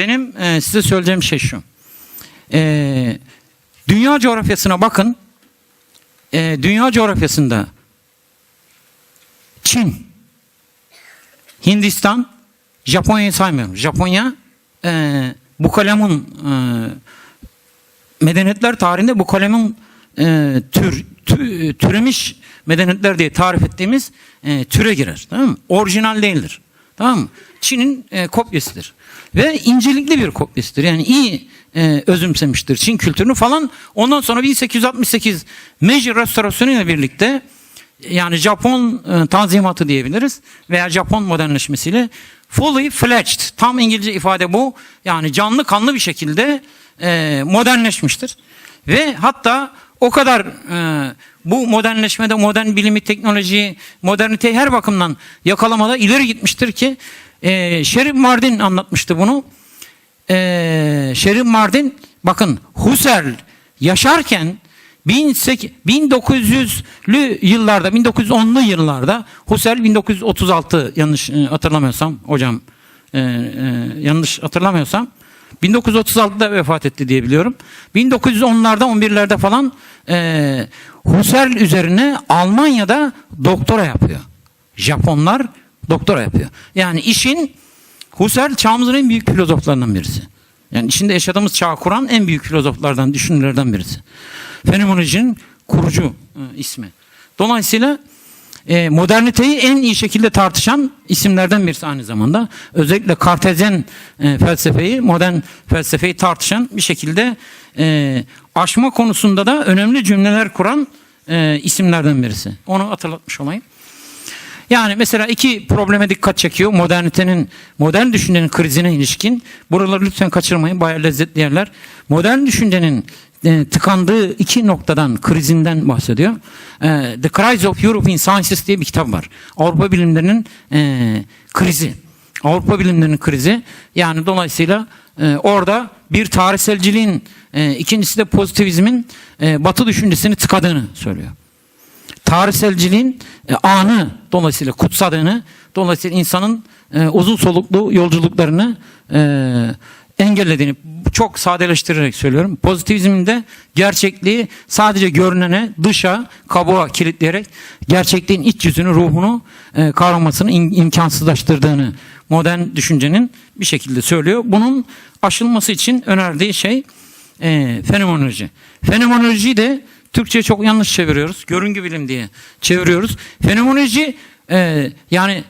benim e, size söyleyeceğim şey şu. E, dünya coğrafyasına bakın. E, dünya coğrafyasında Çin, Hindistan, Japonya'yı saymıyorum. Japonya e, bu kalemin e, medeniyetler tarihinde bu kalemin e, tür, tü- türemiş medeniyetler diye tarif ettiğimiz e, türe girer. Tamam mı? Orijinal değildir. Tamam mı? Çin'in e, kopyasıdır. Ve incelikli bir kopyasıdır. Yani iyi e, özümsemiştir Çin kültürünü falan. Ondan sonra 1868 Meiji restorasyonu ile birlikte yani Japon e, tanzimatı diyebiliriz veya Japon modernleşmesiyle fully fledged tam İngilizce ifade bu yani canlı kanlı bir şekilde e, modernleşmiştir ve hatta o kadar e, bu modernleşmede modern bilimi teknolojiyi moderniteyi her bakımdan yakalamada ileri gitmiştir ki e, Şerif Mardin anlatmıştı bunu e, Şerif Mardin bakın Husserl yaşarken 18 1900'lü yıllarda 1910'lu yıllarda Husserl 1936 yanlış e, hatırlamıyorsam hocam e, e, yanlış hatırlamıyorsam 1936'da vefat etti diye biliyorum. 1910'larda 11'lerde falan e, Husserl üzerine Almanya'da doktora yapıyor. Japonlar doktora yapıyor. Yani işin Husserl çağımızın en büyük filozoflarından birisi. Yani içinde yaşadığımız çağı kuran en büyük filozoflardan, düşünürlerden birisi. Fenomenolojinin kurucu e, ismi. Dolayısıyla e, moderniteyi en iyi şekilde tartışan isimlerden birisi aynı zamanda. Özellikle kartezyen e, felsefeyi, modern felsefeyi tartışan bir şekilde e, aşma konusunda da önemli cümleler kuran e, isimlerden birisi. Onu hatırlatmış olayım. Yani mesela iki probleme dikkat çekiyor. Modernitenin, modern düşüncenin krizine ilişkin. Buraları lütfen kaçırmayın. Bayağı lezzetli yerler. Modern düşüncenin e, tıkandığı iki noktadan, krizinden bahsediyor. E, The Crisis of European Sciences diye bir kitap var. Avrupa bilimlerinin e, krizi. Avrupa bilimlerinin krizi. Yani dolayısıyla e, orada bir tarihselciliğin, e, ikincisi de pozitivizmin e, batı düşüncesini tıkadığını söylüyor tarihselciliğin e, anı dolayısıyla kutsadığını, dolayısıyla insanın e, uzun soluklu yolculuklarını e, engellediğini çok sadeleştirerek söylüyorum. Pozitivizmin de gerçekliği sadece görünene, dışa, kabuğa kilitleyerek gerçekliğin iç yüzünü, ruhunu e, kavramasını im- imkansızlaştırdığını modern düşüncenin bir şekilde söylüyor. Bunun aşılması için önerdiği şey e, fenomenoloji. Fenomenolojiyi de Türkçe'ye çok yanlış çeviriyoruz. Görüngü bilim diye çeviriyoruz. Fenomenoloji e, yani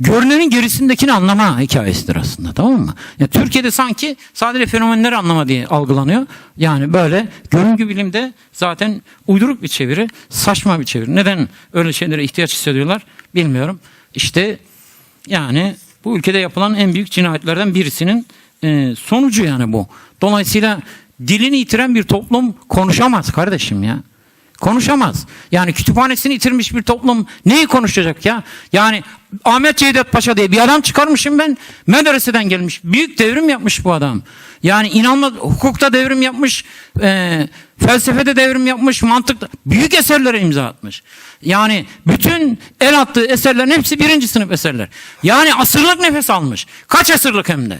görünenin gerisindekini anlama hikayesidir aslında tamam mı? Ya Türkiye'de sanki sadece fenomenleri anlama diye algılanıyor. Yani böyle görüngü bilimde zaten uyduruk bir çeviri, saçma bir çeviri. Neden öyle şeylere ihtiyaç hissediyorlar bilmiyorum. İşte yani bu ülkede yapılan en büyük cinayetlerden birisinin e, sonucu yani bu. Dolayısıyla dilini yitiren bir toplum konuşamaz kardeşim ya. Konuşamaz. Yani kütüphanesini yitirmiş bir toplum neyi konuşacak ya? Yani Ahmet Cevdet Paşa diye bir adam çıkarmışım ben. Medreseden gelmiş. Büyük devrim yapmış bu adam. Yani inanma hukukta devrim yapmış, e, felsefede devrim yapmış, mantıkta büyük eserlere imza atmış. Yani bütün el attığı eserlerin hepsi birinci sınıf eserler. Yani asırlık nefes almış. Kaç asırlık hem de.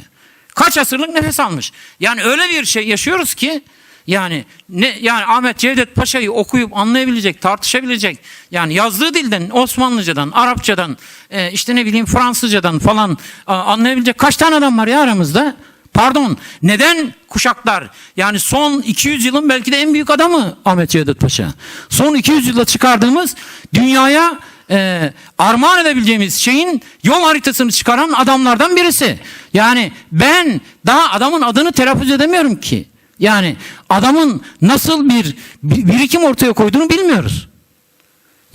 Kaç asırlık nefes almış. Yani öyle bir şey yaşıyoruz ki yani ne yani Ahmet Cevdet Paşa'yı okuyup anlayabilecek, tartışabilecek yani yazdığı dilden Osmanlıcadan, Arapçadan, e, işte ne bileyim Fransızcadan falan a, anlayabilecek kaç tane adam var ya aramızda? Pardon. Neden kuşaklar? Yani son 200 yılın belki de en büyük adamı Ahmet Cevdet Paşa. Son 200 yılda çıkardığımız dünyaya e, armağan edebileceğimiz şeyin yol haritasını çıkaran adamlardan birisi. Yani ben daha adamın adını telaffuz edemiyorum ki. Yani adamın nasıl bir bir- birikim ortaya koyduğunu bilmiyoruz.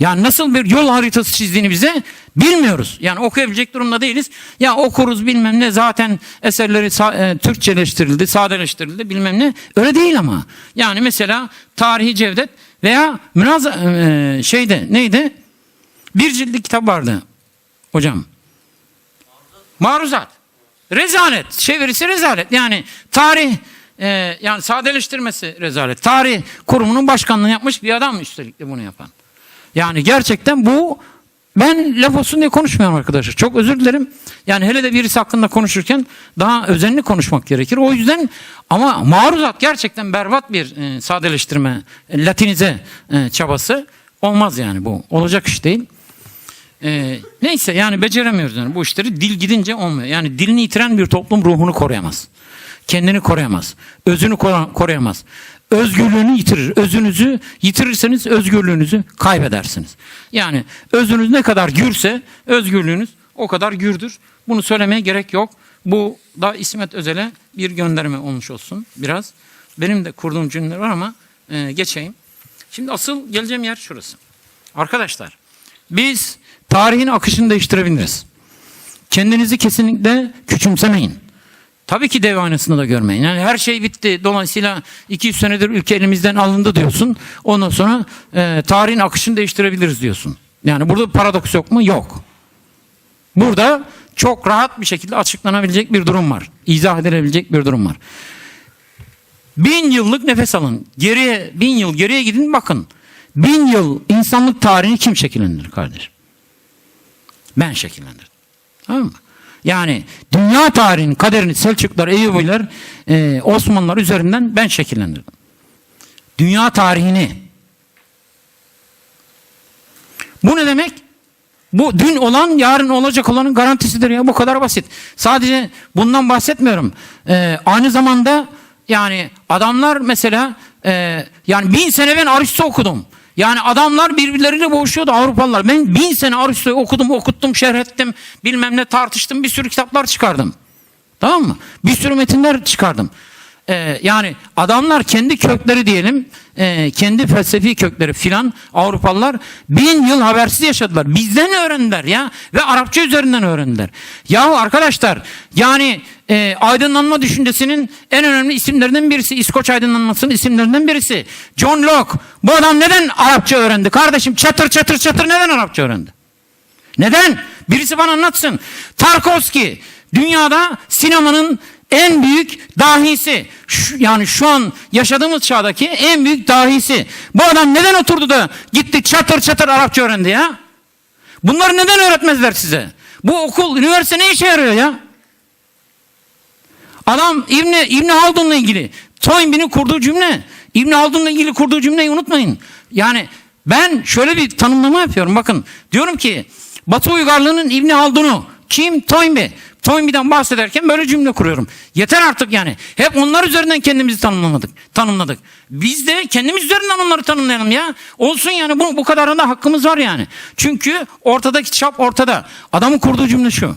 Yani nasıl bir yol haritası çizdiğini bize bilmiyoruz. Yani okuyabilecek durumda değiliz. Ya okuruz bilmem ne zaten eserleri sa- e, Türkçeleştirildi, sadeleştirildi bilmem ne. Öyle değil ama. Yani mesela Tarihi Cevdet veya münaza e, şeyde neydi? Bir ciltlik kitap vardı hocam. Maruzat. Rezalet. Çevirisi rezalet. Yani tarih e, yani sadeleştirmesi rezalet. Tarih kurumunun başkanlığını yapmış bir adam üstelik de bunu yapan. Yani gerçekten bu ben laf olsun diye konuşmuyorum arkadaşlar. Çok özür dilerim. Yani hele de birisi hakkında konuşurken daha özenli konuşmak gerekir. O yüzden ama maruzat gerçekten berbat bir e, sadeleştirme, latinize e, çabası olmaz yani bu. Olacak iş değil. E, neyse yani beceremiyoruz bu işleri. Dil gidince olmuyor. Yani dilini yitiren bir toplum ruhunu koruyamaz. Kendini koruyamaz. Özünü koru- koruyamaz. Özgürlüğünü yitirir. Özünüzü yitirirseniz özgürlüğünüzü kaybedersiniz. Yani özünüz ne kadar gürse özgürlüğünüz o kadar gürdür. Bunu söylemeye gerek yok. Bu da İsmet Özel'e bir gönderme olmuş olsun biraz. Benim de kurduğum cümleler var ama e, geçeyim. Şimdi asıl geleceğim yer şurası. Arkadaşlar biz tarihin akışını değiştirebiliriz. Kendinizi kesinlikle küçümsemeyin. Tabii ki dev aynasını da görmeyin. Yani her şey bitti. Dolayısıyla 200 senedir ülke elimizden alındı diyorsun. Ondan sonra e, tarihin akışını değiştirebiliriz diyorsun. Yani burada paradoks yok mu? Yok. Burada çok rahat bir şekilde açıklanabilecek bir durum var. İzah edilebilecek bir durum var. Bin yıllık nefes alın. Geriye, bin yıl geriye gidin bakın. Bin yıl insanlık tarihini kim şekillendirir kardeşim? Ben şekillendirdim. Tamam mı? Yani dünya tarihinin kaderini Selçuklar, Eyyubiler, e, Osmanlılar üzerinden ben şekillendirdim. Dünya tarihini. Bu ne demek? Bu dün olan yarın olacak olanın garantisidir ya bu kadar basit. Sadece bundan bahsetmiyorum. Ee, aynı zamanda yani adamlar mesela e, yani bin sene ben Aristo okudum. Yani adamlar birbirleriyle boğuşuyordu Avrupalılar. Ben bin sene Aristo'yu okudum, okuttum, şerh ettim, bilmem ne tartıştım, bir sürü kitaplar çıkardım. Tamam mı? Bir sürü metinler çıkardım. Ee, yani adamlar kendi kökleri diyelim, e, kendi felsefi kökleri filan Avrupalılar bin yıl habersiz yaşadılar. Bizden öğrendiler ya ve Arapça üzerinden öğrendiler. Yahu arkadaşlar yani e, aydınlanma düşüncesinin en önemli isimlerinden birisi, İskoç aydınlanmasının isimlerinden birisi. John Locke. Bu adam neden Arapça öğrendi? Kardeşim çatır çatır çatır neden Arapça öğrendi? Neden? Birisi bana anlatsın. Tarkovski dünyada sinemanın en büyük dahisi. Şu- yani şu an yaşadığımız çağdaki en büyük dahisi. Bu adam neden oturdu da gitti çatır çatır Arapça öğrendi ya? Bunları neden öğretmezler size? Bu okul, üniversite ne işe yarıyor ya? Adam İbni, İbni Haldun'la ilgili Toynbee'nin kurduğu cümle. İbni Haldun'la ilgili kurduğu cümleyi unutmayın. Yani ben şöyle bir tanımlama yapıyorum. Bakın diyorum ki Batı uygarlığının İbni Haldun'u kim? Toynbee. Toynbee'den bahsederken böyle cümle kuruyorum. Yeter artık yani. Hep onlar üzerinden kendimizi tanımlamadık. Tanımladık. Biz de kendimiz üzerinden onları tanımlayalım ya. Olsun yani bu, bu kadarında hakkımız var yani. Çünkü ortadaki çap ortada. Adamın kurduğu cümle şu.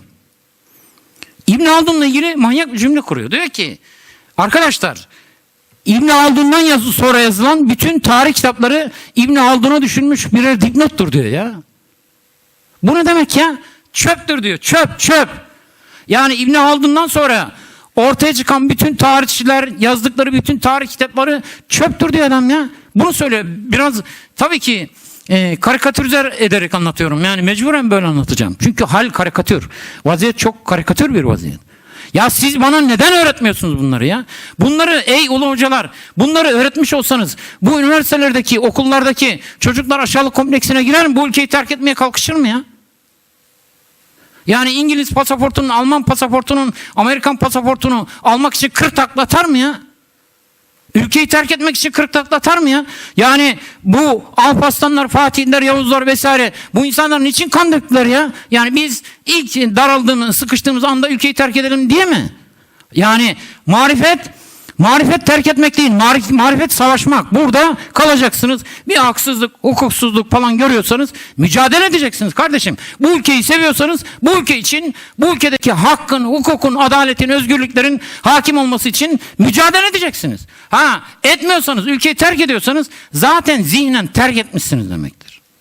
İbn Haldun'la ilgili manyak bir cümle kuruyor. Diyor ki arkadaşlar İbn Haldun'dan yazı sonra yazılan bütün tarih kitapları İbn Haldun'a düşünmüş birer dipnottur diyor ya. Bu ne demek ya? Çöptür diyor. Çöp, çöp. Yani İbn Haldun'dan sonra ortaya çıkan bütün tarihçiler yazdıkları bütün tarih kitapları çöptür diyor adam ya. Bunu söylüyor. Biraz tabii ki e, karikatürize ederek anlatıyorum. Yani mecburen böyle anlatacağım. Çünkü hal karikatür. Vaziyet çok karikatür bir vaziyet. Ya siz bana neden öğretmiyorsunuz bunları ya? Bunları ey ulu hocalar bunları öğretmiş olsanız bu üniversitelerdeki okullardaki çocuklar aşağılık kompleksine girer mi? Bu ülkeyi terk etmeye kalkışır mı ya? Yani İngiliz pasaportunun, Alman pasaportunun, Amerikan pasaportunu almak için 40 takla atar mı ya? Ülkeyi terk etmek için 40 takla atar mı ya? Yani bu Alparslanlar, Fatihler, Yavuzlar vesaire bu insanlar niçin kan döktüler ya? Yani biz ilk daraldığımız, sıkıştığımız anda ülkeyi terk edelim diye mi? Yani marifet Marifet terk etmek değil, marif- marifet savaşmak. Burada kalacaksınız. Bir haksızlık, hukuksuzluk falan görüyorsanız mücadele edeceksiniz kardeşim. Bu ülkeyi seviyorsanız bu ülke için, bu ülkedeki hakkın, hukukun, adaletin, özgürlüklerin hakim olması için mücadele edeceksiniz. Ha, etmiyorsanız, ülkeyi terk ediyorsanız zaten zihnen terk etmişsiniz demektir.